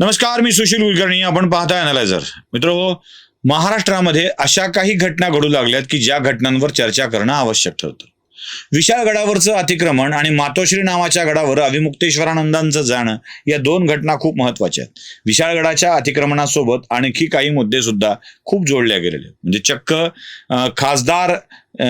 नमस्कार मी सुशील कुलकर्णी. आपण पाहताय अनालायझर मित्र महाराष्ट्रामध्ये अशा काही घटना घडू लागल्यात की ज्या घटनांवर चर्चा करणं आवश्यक ठरतं. विशाळ गडावरचं अतिक्रमण आणि मातोश्री नावाच्या गडावर अभिमुक्तेश्वरानंदांचं जाणं या दोन घटना खूप महत्त्वाच्या आहेत. विशाळगडाच्या अतिक्रमणासोबत आणखी काही मुद्दे सुद्धा खूप जोडले गेलेले म्हणजे चक्क खासदार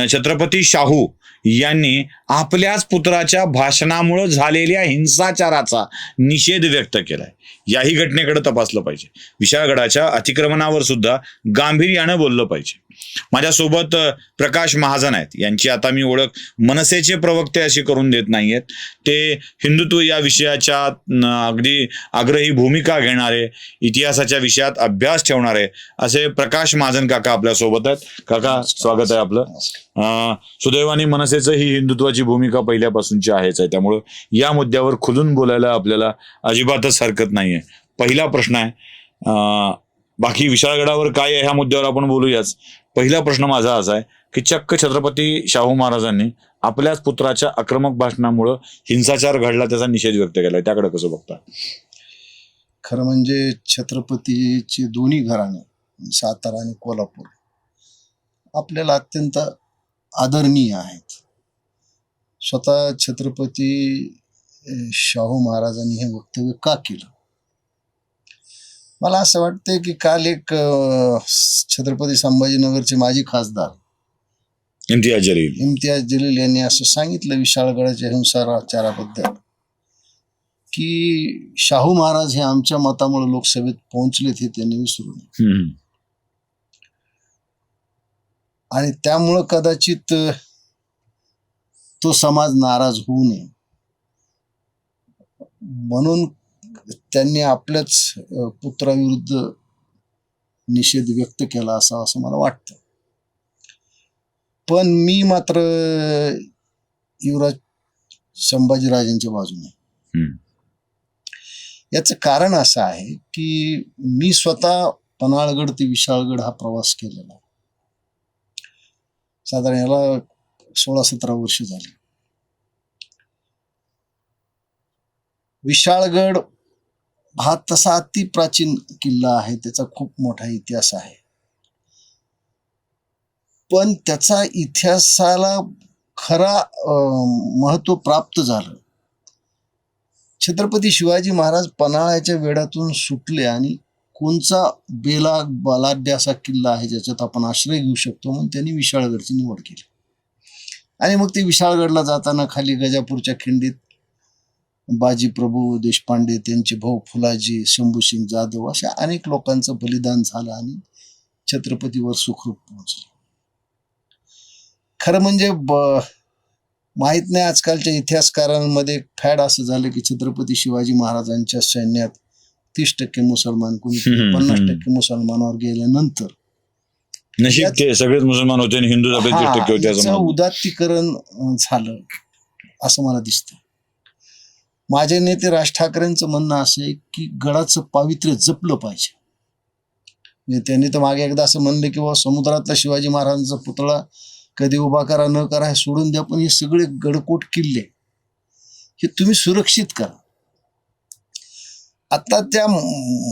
छत्रपती शाहू यांनी आपल्याच पुत्राच्या भाषणामुळे झालेल्या हिंसाचाराचा निषेध व्यक्त केलाय. याही घटनेकडे तपासलं पाहिजे. विशाळगडाच्या अतिक्रमणावर सुद्धा गांभीर्यानं बोललं पाहिजे. माझ्यासोबत प्रकाश महाजन आहेत. यांची आता मी ओळख मनसेचे प्रवक्ते अशी करून देत नाहीयेत. ते हिंदुत्व या विषयाच्या अगदी आग्रही भूमिका घेणारे इतिहासाच्या विषयात अभ्यास ठेवणारे असे प्रकाश महाजन काका आपल्यासोबत आहेत. काका स्वागत आहे आपलं. सुदैवानी सुदैवाने मनसेचं ही हिंदुत्वाची भूमिका पहिल्यापासूनची आहेच आहे. त्यामुळं या मुद्द्यावर खुलून बोलायला आपल्याला अजिबातच हरकत नाहीये. पहिला प्रश्न आहे बाकी विशाळगडावर काय आहे ह्या मुद्द्यावर आपण बोलूयाच. पहिला प्रश्न माझा असा आहे की चक्क छत्रपती शाहू महाराजांनी आपल्याच पुत्राच्या आक्रमक भाषणामुळं हिंसाचार घडला त्याचा निषेध व्यक्त केला त्याकडे कसं बघता? खरं म्हणजे छत्रपतीची दोन्ही घराणे सातारा आणि कोल्हापूर आपल्याला अत्यंत आदरणीय आहेत. स्वतः छत्रपती शाहू महाराजांनी हे वक्तव्य का केलं? मला असं वाटतंय की काल एक छत्रपती संभाजीनगरचे माजी खासदार इम्तियाज जलील. इम्तियाज जलील यांनी असं सांगितलं विशाळगडाच्या हिंसाचाराबद्दल की शाहू महाराज हे आमच्या मतामुळे लोकसभेत पोहोचलेत हे त्यांनी विसरू नये. आणि त्यामुळं कदाचित तो समाज नाराज होऊ नये म्हणून त्यांनी आपल्याच पुत्राविरुद्ध निषेध व्यक्त केला असा असं मला वाटतं पण मी मात्र युवराज संभाजीराजांच्या बाजूने. याचं कारण असं आहे की मी स्वतः पन्हाळगड ते विशाळगड हा प्रवास केलेला आहे. साधारण याला सोळा सतरा वर्ष झाली. विशाळगड हा तसा अति प्राचीन किल्ला आहे त्याचा खूप मोठा इतिहास आहे. पण त्याचा इतिहासाला खरा महत्त्व प्राप्त झालं. छत्रपती शिवाजी महाराज पन्हाळ्याच्या वेढातून सुटले आणि कोणचा बेला बलाढ्य असा किल्ला आहे ज्याच्यात आपण आश्रय घेऊ शकतो म्हणून त्यांनी विशाळगडची निवड केली. आणि मग ते विशाळगडला जाताना खाली गजापूरच्या खिंडीत बाजी प्रभू देशपांडे त्यांचे भाऊ फुलाजी शंभूसिंग जाधव अशा अनेक लोकांचं बलिदान झालं आणि छत्रपतीवर सुखरूप पोहोचले खरं म्हणजे ब माहीत नाही आजकालच्या इतिहासकारांमध्ये फॅड असं झालं की छत्रपती शिवाजी महाराजांच्या सैन्यात तीस टक्के मुसलमान कोणी पन्नास. टक्के मुसलमानावर गेल्यानंतर नशीब ते सगळेच मुसलमान होते आणि हिंदू हा, टक्के होते याचं. उदात्तीकरण अं, झालं असं मला दिसतं. माझे नेते राज ठाकरेंचं म्हणणं असं आहे की गडाचं पावित्र्य जपलं पाहिजे. म्हणजे त्यांनी तर मागे एकदा असं म्हणलं की बाबा समुद्रातला शिवाजी महाराजांचा पुतळा कधी उभा करा न करा हे सोडून द्या पण हे सगळे गडकोट किल्ले. हे तुम्ही सुरक्षित करा. आता त्या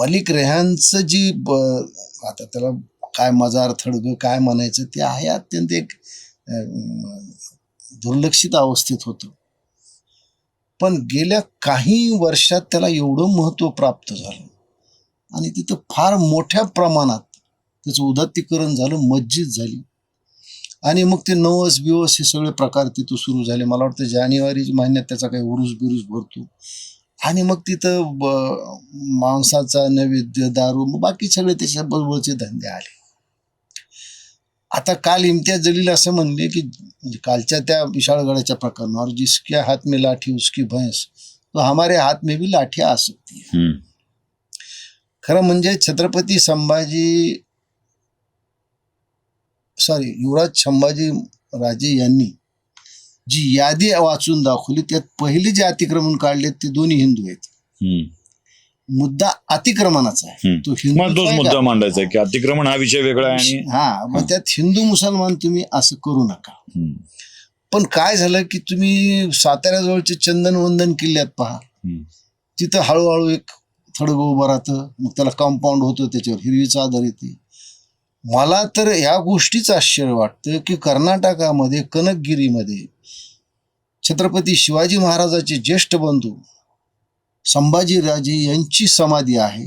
मलिक रेहानचं जी ब- आता त्याला काय मजार थडगं काय म्हणायचं ते आहे अत्यंत एक दुर्लक्षित अवस्थेत होतं. पण गेल्या काही वर्षात त्याला एवढं महत्त्व प्राप्त झालं. आणि तिथं फार मोठ्या प्रमाणात त्याचं उदात्तीकरण झालं मस्जिद झाली. आणि मग ते नवस बिवस हे सगळे प्रकार तिथं सुरू झाले. मला वाटतं जानेवारी महिन्यात त्याचा काही उरुस बिरुस भरतो. आणि मग तिथं ब- मांसाचा नैवेद्य दारू मग बाकी सगळे त्याच्या बरोबरचे धंदे आले. आता काल इम्तियाज जलील असं म्हणले की कालच्या त्या विशाळगडाच्या प्रकरणावर जिसके हात में लाठी उसकी भैंस तो हमारे हात में भी लाठी आ सकती है. खरं म्हणजे छत्रपती संभाजी सॉरी युवराज संभाजी राजे यांनी जी यादी वाचून दाखवली त्यात पहिले जे अतिक्रमण काढले ते दोन्ही हिंदू आहेत. मुद्दा अतिक्रमणाचा आहे. तो मला हिंदू तोच मुद्दा मांडायचा आहे की अतिक्रमण हा विषय वेगळा आहे आणि हा मग त्यात हिंदू मुसलमान तुम्ही असं करू नका हम्म. पण काय झालं की तुम्ही साताऱ्याजवळचे चंदन वंदन किल्ल्यात पहा हम्म. तिथं हळूहळू एक थडगं उभं राहतं मग त्याला कंपाऊंड होतं त्याच्यावर हिरवी चादर येते मला तर या गोष्टीच आश्चर्य वाटतं की कर्नाटकामध्ये कनकगिरीमध्ये छत्रपती शिवाजी महाराजाचे ज्येष्ठ बंधू संभाजीराजे यांची समाधी आहे.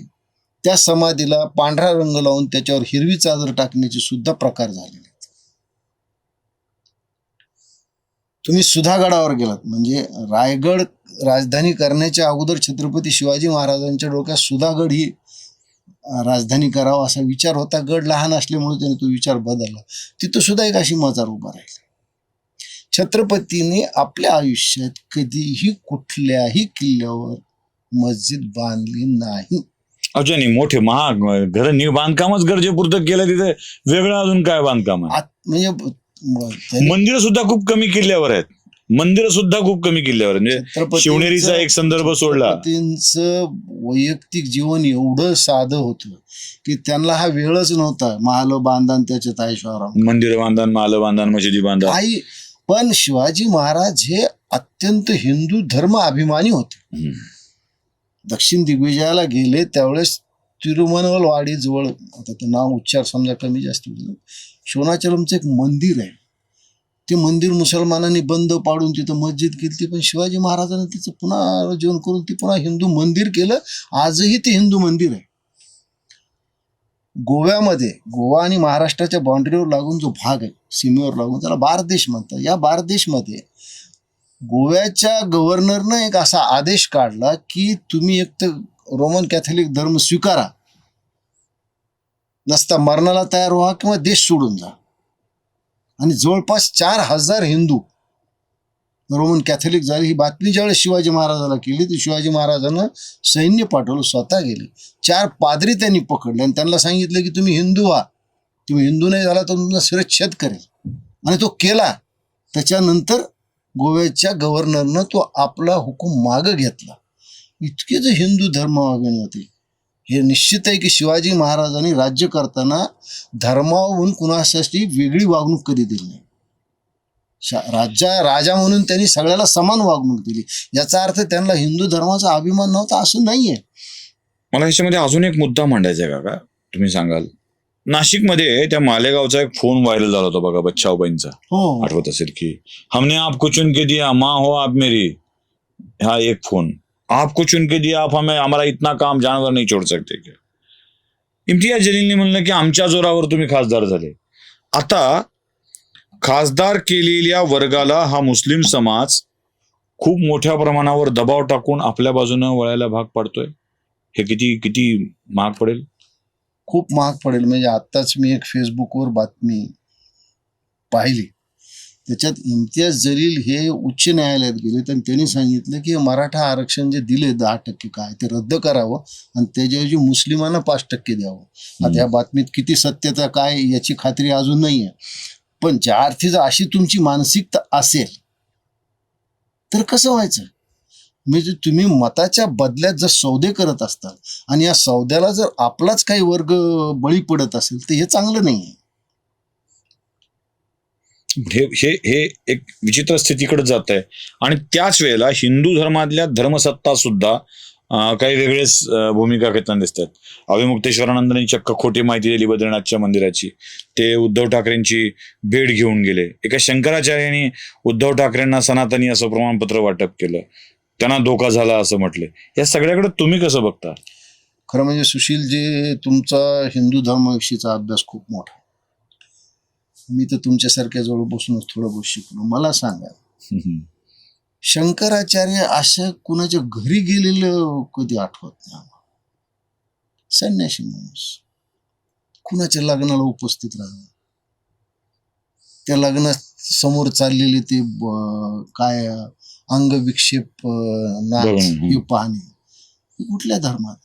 त्या समाधीला पांढरा रंग लावून त्याच्यावर हिरवी चादर टाकण्याचे सुद्धा प्रकार झालेले आहेत. तुम्ही सुधागडावर गेलात. म्हणजे रायगड राजधानी करण्याच्या अगोदर छत्रपती शिवाजी महाराजांच्या डोक्यात सुधागड ही राजधानी करावा असा विचार होता. गड लहान असल्यामुळे त्याने तो विचार बदलला. तिथं सुद्धा एक अशी मजार उभा राहिली. छत्रपतीने आपल्या आयुष्यात कधीही कुठल्याही किल्ल्यावर मस्जिद बांधली नाही. नाही मोठे महाग घर बांधकामच गरजेपुरतं केलं तिथे वेगळं अजून काय बांधकाम आहे? आत- म्हणजे म- त्यांनी मंदिरं सुद्धा खूप कमी किल्ल्यावर आहेत. मंदिरं सुद्धा खूप कमी किल्ल्यावर आहेत. म्हणजे छत्रपतींचं- शिवनेरीचा एक संदर्भ सोडला. छत्रपतींचं वैयक्तिक जीवन एवढं साधं होतं की त्यांना हा वेळच नव्हता. महाल बांधन त्याच्यात ऐश्वराम मंदिर बांधण माल बांधण मशिदी बांधण काही पण शिवाजी महाराज हे अत्यंत हिंदू धर्म अभिमानी होते. हम्म. दक्षिण दिग्विजयाला गेले त्यावेळेस तिरुमनवल आता ते नाव उच्चार समजा कमी जास्त होईल. शोनाचलमचं एक मंदिर आहे. ते मंदिर मुसलमानांनी बंद पाडून तिथं मस्जिद केली पण शिवाजी महाराजांनी तिचं पुन्हा जीवन करून ती पुन्हा हिंदू मंदिर केलं. आजही ते हिंदू मंदिर आहे. गोव्यामध्ये गोवा आणि महाराष्ट्राच्या बाउंड्रीवर लागून जो भाग आहे सीमेवर लागून त्याला बारदेश म्हणतात. या बारदेशमध्ये गोव्याच्या गव्हर्नरनं एक असा आदेश काढला की तुम्ही एक तर रोमन कॅथलिक धर्म स्वीकारा. नसता मरणाला तयार व्हा किंवा देश सोडून जा. आणि जवळपास चार हजार हिंदू रोमन कॅथलिक झाले. ही बातमी ज्यावेळेस शिवाजी महाराजाला केली तर शिवाजी महाराजांना सैन्य पाठवलं स्वतः गेले. चार पादरी त्यांनी पकडले आणि त्यांना सांगितलं की तुम्ही हिंदू व्हा. तुम्ही हिंदू नाही झाला तर तुमचा शिरच्छेद करेल. आणि तो केला. त्याच्यानंतर गोव्याच्या गव्हर्नरनं तो आपला हुकूम मागं घेतला. इतके जे हिंदू धर्मावागणे होते. हे निश्चित आहे की शिवाजी महाराजांनी राज्य करताना धर्मावरून कुणासाठी वेगळी वागणूक कधी दिली नाही. शा- राजा म्हणून त्यांनी सगळ्याला समान वागणूक दिली. याचा अर्थ त्यांना हिंदू धर्माचा अभिमान नव्हता असं नाहीये. मला ह्याच्यामध्ये अजून एक मुद्दा मांडायचा आहे काका. तुम्ही सांगाल नाशिकमध्ये त्या मालेगावचा एक फोन व्हायरल झाला होता बघा बच्चाऊबाईंचा. हो. आठवत असेल की हमने आपको चुन के दिया माँ हो आप मेरी. हा एक फोन. आपको चुन के दिया आप हमें हमारा इतना काम जानवर नहीं छोड़ सकते क्या? इम्तियाज जलीलने म्हणलं की आमच्या जोरावर तुम्ही खासदार झाले. आता खासदार केलेल्या वर्गाला हा मुस्लिम समाज खूप मोठ्या प्रमाणावर दबाव टाकून आपल्या बाजूनं वळायला भाग पाडतोय. हे किती किती महाग पडेल? खूप महाग पडेल. म्हणजे आत्ताच मी एक फेसबुकवर बातमी पाहिली. त्याच्यात इम्तियाज जलील हे उच्च न्यायालयात गेले तर त्यांनी सांगितलं की मराठा आरक्षण जे दिले दहा टक्के काय ते रद्द करावं आणि त्याच्याऐवजी मुस्लिमांना पाच टक्के द्यावं. आता या बातमीत किती सत्यता काय याची खात्री अजून नाही आहे पण ज्या अर्थी जर अशी तुमची मानसिकता असेल तर कसं व्हायचं? म्हणजे तुम्ही मताच्या बदल्यात जर सौदे करत असताल आणि या सौद्याला जर आपलाच काही वर्ग बळी पडत असेल तर हे चांगलं नाही हे हे हे एक विचित्र स्थितीकडे जात आहे आणि त्याच वेळेला हिंदू धर्मातल्या धर्मसत्ता सुद्धा काही वेगळेच भूमिका घेताना दिसतात. अभिमुक्तेश्वरानंदांनी चक्क खोटी माहिती दिली बद्रीनाथच्या मंदिराची. ते उद्धव ठाकरेंची भेट घेऊन गेले. एका शंकराचार्यांनी उद्धव ठाकरेंना सनातनी असं प्रमाणपत्र वाटप केलं. त्यांना धोका झाला असं म्हटले. या सगळ्याकडे तुम्ही कसं बघता? खरं म्हणजे सुशील जे तुमचा हिंदू धर्माविषयीचा अभ्यास खूप मोठा. मी तर तुमच्यासारख्या जवळ बसूनच थोडं बहुत शिकलो. मला सांगा शंकराचार्य असं कुणाच्या घरी गेलेलं कधी आठवत नाही. संन्यासी माणूस. कुणाच्या लग्नाला उपस्थित राहणं त्या लग्नात समोर चाललेले ते काय अंगविक्षेप अं, नाच बघणं, हे पाहणे कुठल्या धर्मात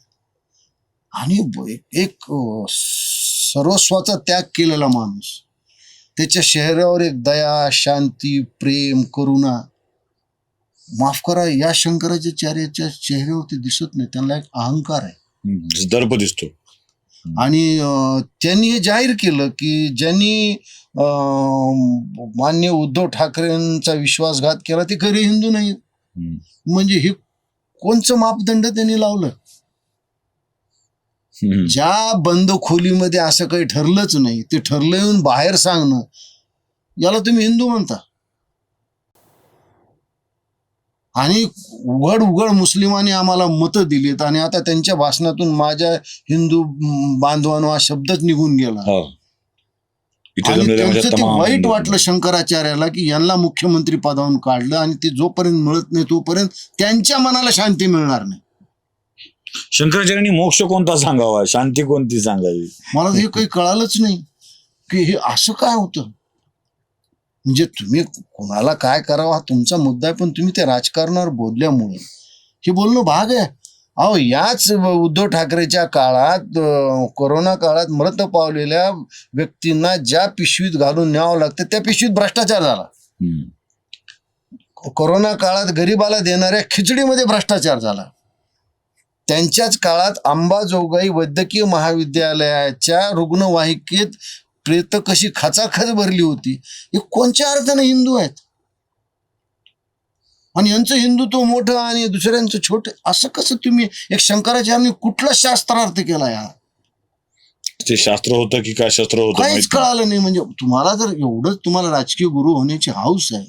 आणि एक सर्वस्वाचा त्याग केलेला माणूस त्याच्या चेहऱ्यावर एक दया शांती प्रेम करुणा माफ करा या शंकराचार्याच्या चेहऱ्यावरती दिसत नाही त्यांना एक अहंकार आहे. दर्प दिसतो. आणि त्यांनी हे जाहीर केलं की ज्यांनी मान्य उद्धव ठाकरेंचा विश्वासघात केला ते खरे हिंदू हम्म. म्हणजे हे कोणचं मापदंड त्यांनी लावलं. ज्या बंद खोलीमध्ये असं काही ठरलंच नाही ते ठरलं येऊन बाहेर सांगणं याला तुम्ही हिंदू म्हणता आणि उघड उघड मुस्लिमांनी आम्हाला मतं दिलीत आणि आता त्यांच्या भाषणातून माझ्या हिंदू बांधवांनो हा शब्दच निघून गेला. हो. आणि त्यांचं ते वाईट वाटलं शंकराचार्याला की यांना मुख्यमंत्री पदावरून काढलं आणि ते जोपर्यंत मिळत नाही तोपर्यंत त्यांच्या मनाला शांती मिळणार नाही. शंकराचार्यांनी मोक्ष कोणता सांगावा? शांती कोणती सांगावी? मला हे काही कळालंच नाही की हे असं काय होतं? म्हणजे तुम्ही कोणाला काय करावं हा तुमचा मुद्दा आहे पण तुम्ही ते राजकारणावर बोलल्यामुळे. हे बोलणं भाग आहे. अहो याच उद्धव ठाकरेच्या काळात कोरोना काळात मृत पावलेल्या व्यक्तींना ज्या पिशवीत घालून न्यावं लागतं त्या पिशवीत भ्रष्टाचार झाला. कोरोना काळात गरीबाला देणाऱ्या खिचडीमध्ये भ्रष्टाचार झाला. त्यांच्याच काळात अंबाजोगाई वैद्यकीय महाविद्यालयाच्या रुग्णवाहिकेत प्रेत कशी खचाखच भरली होती. हे कोणत्या अर्थाने हिंदू आहेत? आणि यांचं हिंदुत्व मोठं आणि दुसऱ्यांचं छोटं असं कसं तुम्ही एक शंकराचार्यांनी कुठला शास्त्रार्थ केला या? ते शास्त्र होतं की काय शस्त्र होतं काहीच. कळालं नाही. म्हणजे तुम्हाला जर एवढंच तुम्हाला राजकीय गुरु होण्याची हाऊस आहे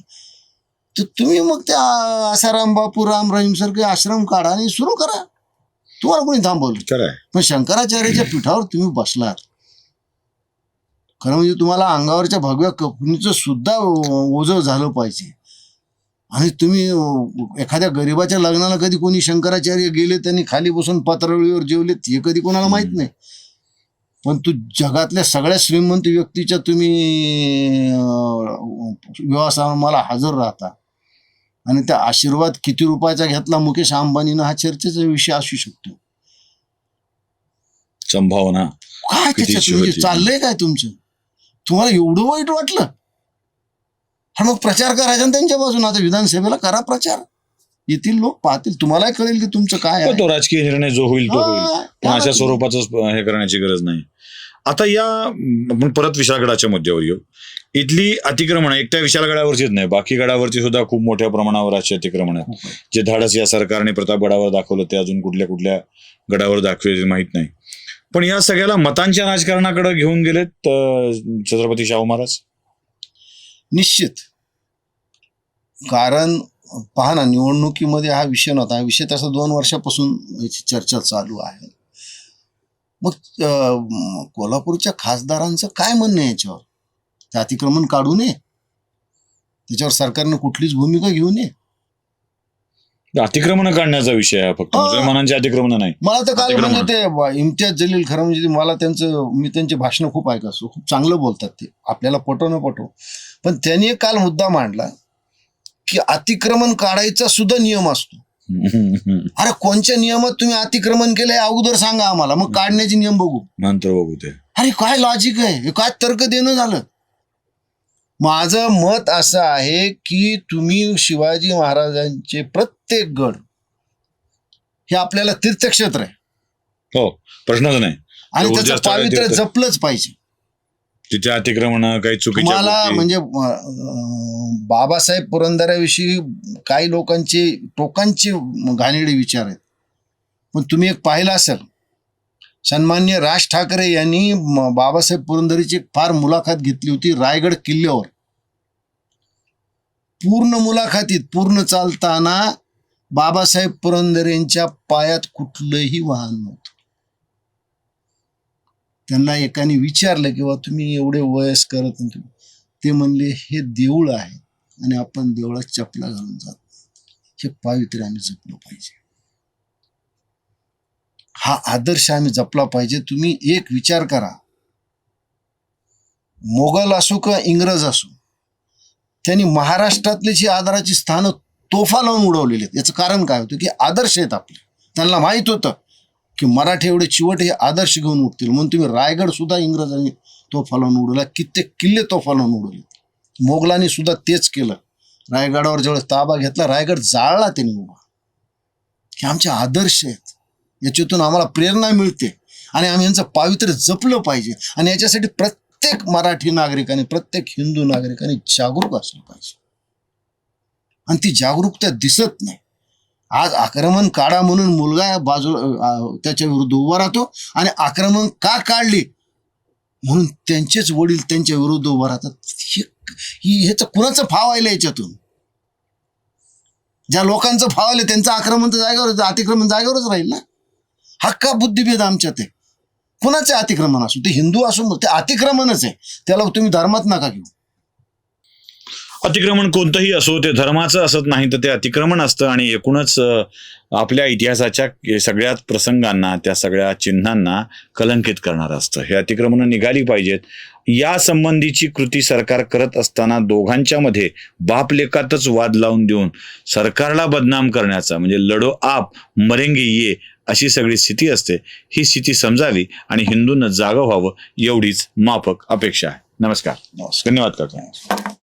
तर तुम्ही मग त्या आसाराम बापू राम रहीम सारखे आश्रम काढा आणि सुरू करा. तुम्हाला कोणी थांबवलं? पण शंकराचार्याच्या पीठावर तुम्ही बसलात. खरं म्हणजे तुम्हाला अंगावरच्या भगव्या कपनीचं सुद्धा ओझं झालं पाहिजे. आणि तुम्ही एखाद्या गरीबाच्या लग्नाला कधी कोणी शंकराचार्य गेले त्यांनी खाली बसून पत्रावळीवर जेवलेत हे कधी कोणाला माहीत नाही. पण तू जगातल्या सगळ्या श्रीमंत व्यक्तीच्या तुम्ही विवाह समारंभाला हजर राहता. आणि त्या आशीर्वाद किती रुपयाचा घेतला मुकेश अंबानीनं हा चर्चेचा विषय असू शकतो. संभावना काय त्याच्यात म्हणजे? चाललंय काय तुमचं? तुम्हाला एवढं वाईट वाटलं? हा मग प्रचार करायचा त्यांच्या बाजून आता विधानसभेला करा प्रचार. येथील लोक पाहतील. तुम्हाला कळेल की तुमचं काय तो राजकीय निर्णय जो होईल तो होईल. अशा स्वरूपाचं हे करण्याची गरज नाही. आता या आपण परत विशाळगडाच्या मुद्द्यावर येऊ. इथली अतिक्रमण एकट्या विशाळगडावरचीच नाही. बाकी गडावरची सुद्धा खूप मोठ्या प्रमाणावर अशी अतिक्रमण आहेत. जे धाडस या सरकारने प्रतापगडावर दाखवलं ते अजून कुठल्या कुठल्या गडावर दाखवे माहीत नाही. पण या सगळ्याला मतांच्या राजकारणाकडे घेऊन गेलेत छत्रपती शाहू महाराज? निश्चित. कारण पहा ना निवडणुकीमध्ये हा विषय नव्हता. हा विषय तसा दोन वर्षापासून याची चर्चा चालू आहे. मग कोल्हापूरच्या खासदारांचं काय म्हणणं आहे याच्यावर? ते अतिक्रमण काढू नये? त्याच्यावर सरकारनं कुठलीच भूमिका घेऊ नये? अतिक्रमण काढण्याचा विषय आहे फक्त. हा. मुसलमानांचे अतिक्रमण नाही. मला तर काल. म्हणजे ते इम्तियाज जलील खरं म्हणजे ते मला त्यांचं मी त्यांचे भाषणं खूप ऐकत असतो. खूप चांगलं बोलतात ते. आपल्याला पटो न पटो. पण त्यांनी एक काल मुद्दा मांडला की अतिक्रमण काढायचा सुद्धा नियम असतो. अरे कोणत्या नियमात तुम्ही अतिक्रमण केलंय अगोदर सांगा आम्हाला. मग काढण्याचे नियम बघू. नंतर बघू ते. अरे काय लॉजिक आहे? हे काय तर्क देणं झालं? माझं मत असं आहे की तुम्ही शिवाजी महाराजांचे प्रत्येक गड हे आपल्याला तीर्थक्षेत्र आहे. हो प्रश्नच नाही. आणि ते त्याचं पावित्र्य. जपलंच पाहिजे. तिथे अतिक्रमण काही चुकीच्या तुम्हाला गोष्टी- म्हणजे अं, बाबासाहेब पुरंदऱ्याविषयी काही लोकांचे टोकांचे घाणेरडे विचार आहेत. पण तुम्ही एक पाहिलं असेल सन्मान्य राज ठाकरे यांनी म- बाबासाहेब पुरंदरेची फार मुलाखत घेतली होती रायगड किल्ल्यावर. पूर्ण मुलाखतीत पूर्ण चालताना बाबासाहेब पुरंदरेंच्या पायात कुठलंही वाहन नव्हतं. त्यांना एकाने विचारलं किंवा तुम्ही एवढे वयस करत आणि ते म्हणले हे देऊळ आहे आणि आपण देवळात चपला घालून जात. हे पावित्र्य आम्ही जपलं पाहिजे. हा आदर्श आम्ही जपला पाहिजे. तुम्ही एक विचार करा. मोगल असो का इंग्रज असो त्यांनी महाराष्ट्रातली जी आदराची स्थानं तोफा लावून उडवलेले आहेत. याचं कारण काय होतं की आदर्श आहेत आपले. त्यांना माहीत होतं की मराठी एवढे चिवट हे आदर्श घेऊन उठतील. म्हणून तुम्ही रायगड सुद्धा इंग्रजांनी तोफा लावून उडवला. कित्येक किल्ले तोफा लावून उडवले. मोगलांनी सुद्धा तेच केलं. रायगडावर जेव्हा ताबा घेतला रायगड जाळला त्यांनी उभा. हे आमचे आदर्श आहेत. याच्यातून आम्हाला प्रेरणा मिळते. आणि आम्ही यांचं पावित्र्य जपलं पाहिजे. आणि याच्यासाठी प्रत्येक मराठी नागरिकाने प्रत्येक हिंदू नागरिकाने जागरूक असलं पाहिजे. आणि ती जागरूकता दिसत नाही. आज आक्रमण काढा म्हणून मुलगा बाजू त्याच्या विरुद्ध उभा राहतो आणि आक्रमण का काढली? म्हणून त्यांचेच वडील त्यांच्या विरुद्ध उभा राहतात. हे ह्याचं कुणाचं फाव आलं याच्यातून? ज्या लोकांचं फाव आलं त्यांचं आक्रमण तर जागेवर अतिक्रमण जागेवरच राहील ना? हक्का बुद्धिभेद आमच्यात आहे. कुणाचे अतिक्रमण असू ते हिंदू असून ते अतिक्रमणच आहे. त्याला तुम्ही धर्मात नका घेऊ. अतिक्रमण कोणतंही असो ते धर्माचं असत नाही तर ते अतिक्रमण असतं आणि एकूणच आपल्या इतिहासाच्या सगळ्याच प्रसंगांना त्या सगळ्या चिन्हांना कलंकित करणारं असतं. हे अतिक्रमणं निघाली पाहिजेत. या संबंधीची कृती सरकार करत असताना दोघांच्या मध्ये बाप लेकातच वाद लावून देऊन सरकारला बदनाम करण्याचा म्हणजे लढो आप मरेंगे ये अशी सगळी स्थिती असते. ही स्थिती समजावी आणि हिंदूंना जागं व्हावं एवढीच माफक अपेक्षा आहे. नमस्कार. नमस्कार. धन्यवाद काका.